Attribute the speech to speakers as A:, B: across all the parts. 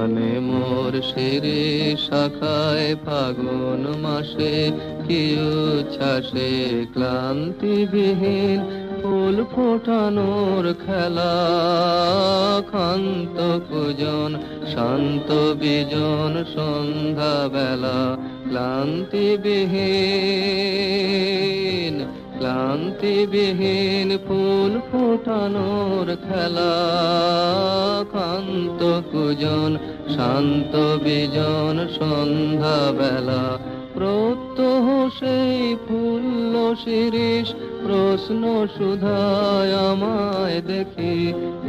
A: প্রাণে মোর শিরে শাখায় ফাগুন মাসে কি উচ্ছ্বাসে ক্লান্তিবিহীন ফুল ফোটানোর খেলা। ক্ষান্ত পূজন শান্ত বিজন সন্ধ্যা বেলা ক্লান্তিবিহীন। ক্লান্তিবিহীন ফুল ফুটানোর খেলা। কান্ত কুজন, শান্ত বিজন সন্ধ্যা বেলা প্রত্যহ সেই ফুল্ল শিরিষ, প্রশ্ন সুধায় আমায় দেখি,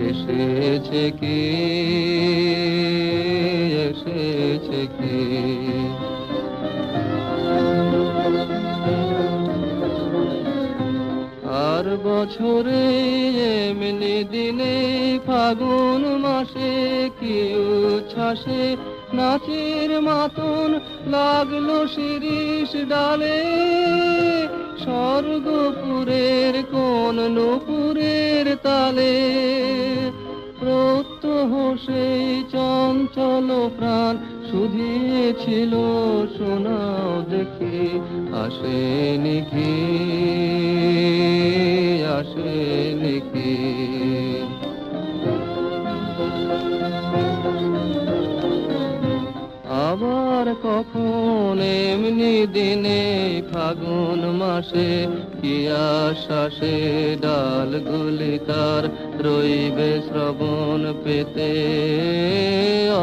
A: এসেছে কি? এসেছে কি? আর বছরে এমনি দিনে ফাগুন মাসে কি উচ্ছ্বাসে নাচের মাতন লাগল শিরিষ ডালে। স্বর্গপুরের কোন নুপুরের তালে। প্রত্যহ সেই চঞ্চল প্রাণ শুধিয়েছিল শোনাও দেখি আসেনি কি। আবার কখন? এমনি দিনে ফাগুন মাসে কি আশ্বাসে ডালগুলি তার রইবে শ্রবণ পেতে?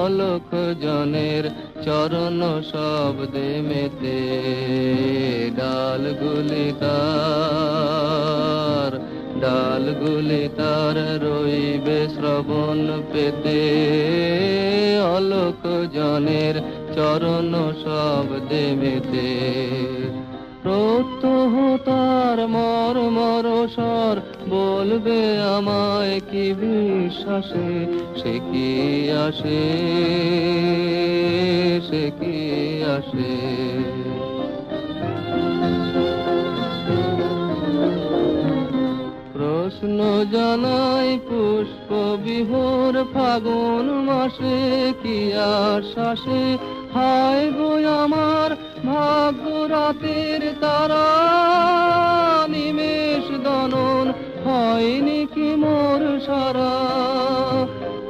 A: অলোক জনের চরণ শব্দে মেতে ডালগুলি তার ডালগুলি তার রইবে শ্রবণ পেতে? অলোক জনের চরণ সব দেবেতে। প্রত্যহ তার মর মর সর বলবে আমায় কি বিশ্বাসে? সে কি আসে? সে কি আসে? প্রশ্ন জানাই পুষ্প বিহর ফাগুন মাসে কি আশ্বাসে হায় গো আমার ভাগ্য রাতের তারা, নিমেষ দনন হয়নি কি মোর সারা?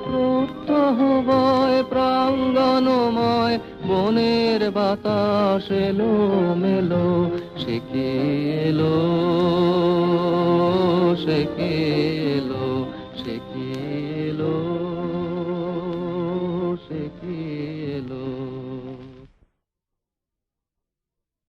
A: প্রত্যহ বয় প্রাঙ্গনময় বনের বাতাস এলো মেলো সে এলো? সে কি এলো সে কি এলো